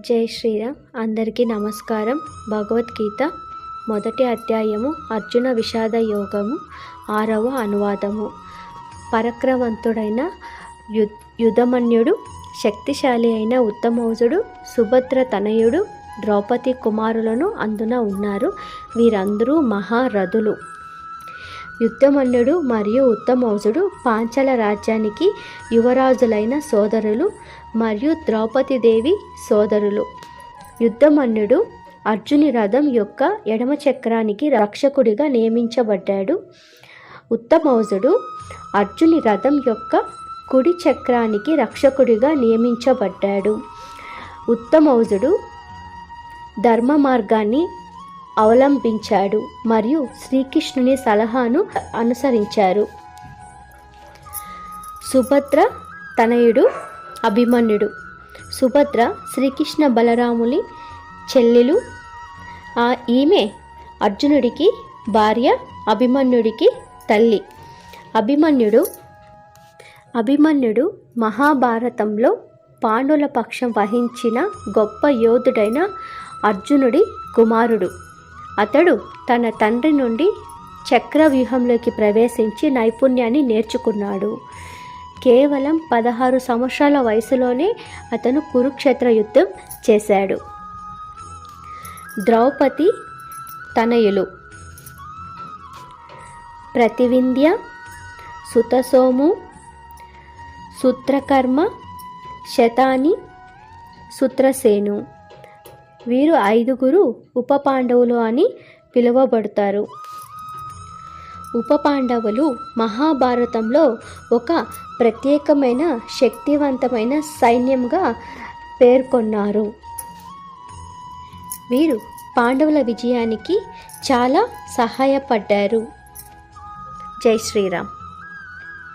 జై శ్రీరామ్. అందరికీ నమస్కారం. భగవద్గీత మొదటి అధ్యాయము అర్జున విషాద యోగము ఆరవ అనువాదము. పరక్రమంతుడైన యు యుధమన్యుడు శక్తిశాలి అయిన ఉత్తమౌజుడు సుభద్ర తనయుడు ద్రౌపది కుమారులను అందున ఉన్నారు. వీరందరూ మహారథులు. యుద్ధమన్యుడు మరియు ఉత్తమౌజుడు పాంచల రాజ్యానికి యువరాజులైన సోదరులు మరియు ద్రౌపదీదేవి సోదరులు. యుద్ధమన్యుడు అర్జుని రథం యొక్క ఎడమ చక్రానికి రక్షకుడిగా నియమించబడ్డాడు. ఉత్తమౌజుడు అర్జుని రథం యొక్క కుడి చక్రానికి రక్షకుడిగా నియమించబడ్డాడు. ఉత్తమౌజుడు ధర్మ మార్గాన్ని అవలంబించాడు మరియు శ్రీకృష్ణుని సలహాను అనుసరించారు. సుభద్ర తనయుడు అభిమన్యుడు. సుభద్ర శ్రీకృష్ణ బలరాముని చెల్లెలు. ఆ ఈమె అర్జునుడికి భార్య అభిమన్యుడికి తల్లి. అభిమన్యుడు అభిమన్యుడు మహాభారతంలో పాండుల పక్షం వహించిన గొప్ప యోధుడైన అర్జునుడి కుమారుడు. అతడు తన తండ్రి నుండి చక్రవ్యూహంలోకి ప్రవేశించి నైపుణ్యాన్ని నేర్చుకున్నాడు. కేవలం పదహారు సంవత్సరాల వయసులోనే అతను కురుక్షేత్ర యుద్ధం చేశాడు. ద్రౌపది తనయులు. ప్రతివింధ్య సుతసోము సూత్రకర్మ శతాని సుత్రసేను. వీరు ఐదుగురు ఉప పాండవులు అని పిలువబడతారు. ఉప పాండవులు మహాభారతంలో ఒక ప్రత్యేకమైన శక్తివంతమైన సైన్యంగా పేర్కొన్నారు. వీరు పాండవుల విజయానికి చాలా సహాయపడ్డారు. జై శ్రీరామ్.